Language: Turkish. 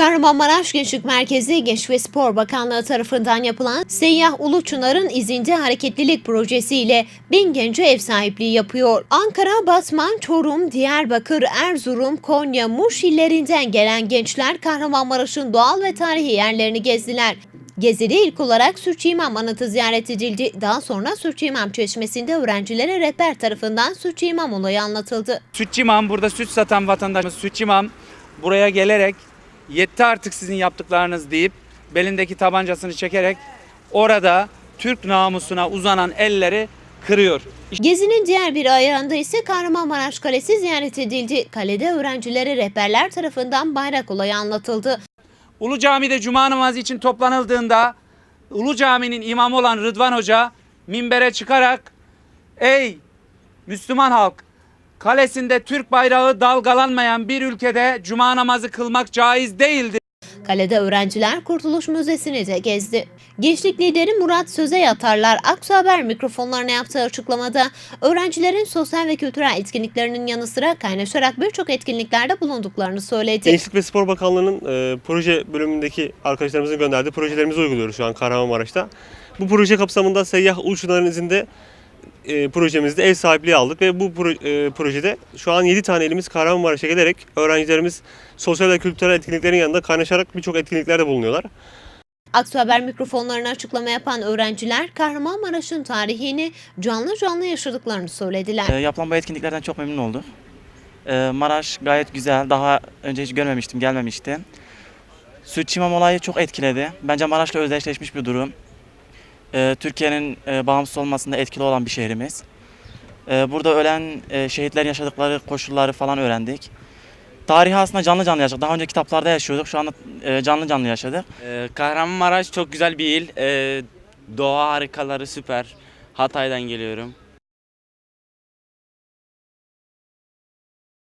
Kahramanmaraş Gençlik Merkezi Genç ve Spor Bakanlığı tarafından yapılan Seyyah Uluçınar'ın izinde hareketlilik projesiyle bin gence ev sahipliği yapıyor. Ankara, Batman, Çorum, Diyarbakır, Erzurum, Konya, Muş illerinden gelen gençler Kahramanmaraş'ın doğal ve tarihi yerlerini gezdiler. Gezide ilk olarak Sürçüimam Anıtı ziyaret edildi. Daha sonra Sürçüimam Çeşmesi'nde öğrencilere rehber tarafından Sürçüimam olayı anlatıldı. Sütçimam burada süt satan vatandaşımız Sütçimam buraya gelerek yetti artık sizin yaptıklarınız deyip belindeki tabancasını çekerek orada Türk namusuna uzanan elleri kırıyor. Gezinin diğer bir ayağında ise Kahramanmaraş Kalesi ziyaret edildi. Kalede öğrencilere rehberler tarafından bayrak olayı anlatıldı. Ulu Cami'de cuma namazı için toplanıldığında Ulu Cami'nin imamı olan Rıdvan Hoca minbere çıkarak ey Müslüman halk kalesinde Türk bayrağı dalgalanmayan bir ülkede cuma namazı kılmak caiz değildir. Kalede öğrenciler Kurtuluş Müzesi'ni de gezdi. Gençlik lideri Murat Söze Yatarlar Aksu Haber mikrofonlarına yaptığı açıklamada öğrencilerin sosyal ve kültürel etkinliklerinin yanı sıra kaynaşarak birçok etkinliklerde bulunduklarını söyledi. Gençlik ve Spor Bakanlığı'nın e, proje bölümündeki arkadaşlarımızın gönderdiği projelerimizi uyguluyoruz şu an Kahramanmaraş'ta. Bu proje kapsamında Seyyah Uçunların izinde e, projemizde ev sahipliği aldık ve bu pro- e, projede şu an 7 tane elimiz Kahramanmaraş'a gelerek öğrencilerimiz sosyal ve kültürel etkinliklerin yanında kaynaşarak birçok etkinliklerde bulunuyorlar. Aksu Haber mikrofonlarına açıklama yapan öğrenciler Kahramanmaraş'ın tarihini canlı canlı yaşadıklarını söylediler. E, yapılan bu etkinliklerden çok memnun olduk. E, Maraş gayet güzel. Daha önce hiç görmemiştim, gelmemiştim. Sütçimam olayı çok etkiledi. Bence Maraş'la özdeşleşmiş bir durum. E, Türkiye'nin e, bağımsız olmasında etkili olan bir şehrimiz. E, burada ölen e, şehitlerin yaşadıkları koşulları falan öğrendik. Tarihi aslında canlı canlı yaşadık. Daha önce kitaplarda yaşıyorduk. Şu anda e, canlı canlı yaşadık. Ee, Kahramanmaraş çok güzel bir il. Ee, doğa harikaları süper. Hatay'dan geliyorum.